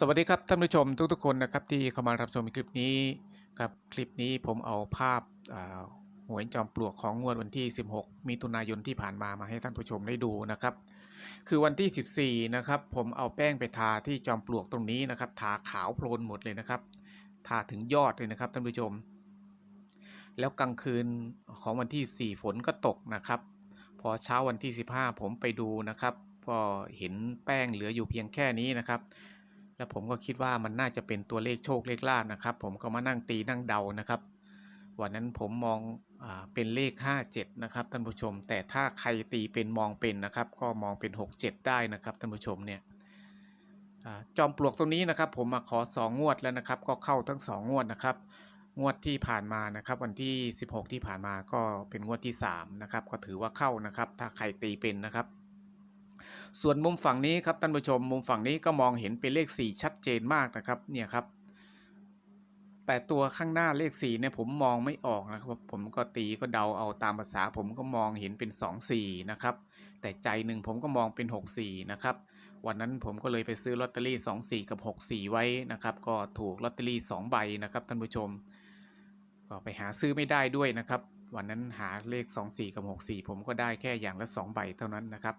สวัสดีครับท่านผู้ชมทุกๆคนนะครับที่เข้ามารับชมคลิปนี้ครับคลิปนี้ผมเอาภาพาหวยจอมปลวกของงวดวันที่ 16 มิถุนายนที่ผ่านมามาให้ท่านผู้ชมได้ดูนะครับ คือวันที่ 14 นะครับ ผมเอาแป้งไปทาที่จอมปลวกตรงนี้นะครับ ทาขาวโพลนหมดเลยนะครับ ทาถึงยอดเลยนะครับท่านผู้ชม แล้วกลางคืนของวันที่4ฝนก็ตกนะครับ พอเช้าวันที่ 15 ผมไปดูนะครับ ก็เห็นแป้งเหลืออยู่เพียงแค่นี้นะครับ แล้วผมก็คิดว่ามันน่าจะเป็นตัวเลขโชคเลขลาภนะครับ ผมก็มานั่งตีนั่งเดานะครับ วันนั้นผมมองอเป็นเลข 57 นะครับท่านผู้ชม แต่ถ้าใครตีเป็นมองเป็นนะครับ ก็มองเป็น 67 ได้นะครับท่านผู้ชมเนี่ยอจอมปลวกตรงนี้นะครับ ผมมาขอ 2 งวดแล้วนะครับ ก็เข้าทั้ง 2 งวดนะครับ งวดที่ผ่านมานะครับ วันที่ 16 ที่ผ่านมาก็เป็นงวดที่3นะครับก็ถือว่าเข้านะครับ ถ้าใครตีเป็นนะครับ ส่วนมุมฝั่งนี้ครับท่านผู้ชม มุมฝั่งนี้ก็มองเห็นเป็นเลข 4 ชัดเจนมากนะครับเนี่ยครับ แต่ตัวข้างหน้าเลข4เนี่ยผมมองไม่ออกนะครับผมก็ตีก็เดาเอาตามภาษา ผมก็มองเห็นเป็น 2 4นะครับแต่ใจหนึ่งผมก็มองเป็น 6 4นะครับวันนั้นผมก็เลยไปซื้อลอตเตอรี่ 2 4 กับ 6 4 ไว้นะครับ ก็ถูกลอตเตอรี่ 2 ใบนะครับท่านผู้ชม ก็ไปหาซื้อไม่ได้ด้วยนะครับ วันนั้นหาเลข 2 4 กับ 6 4 ผมก็ได้แค่อย่างละ 2 ใบเท่านั้นนะครับ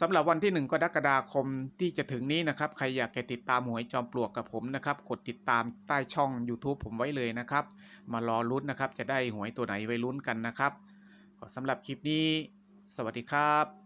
สำหรับวันที่ 1 กรกฎาคมที่จะถึงนี้นะครับ ใครอยากจะติดตามหวยจอมปลวกกับผมนะครับ กดติดตามใต้ช่อง YouTube ผมไว้เลยนะครับ มารอลุ้นนะครับ จะได้หวยตัวไหนไว้ลุ้นกันนะครับสำหรับคลิปนี้ สวัสดีครับ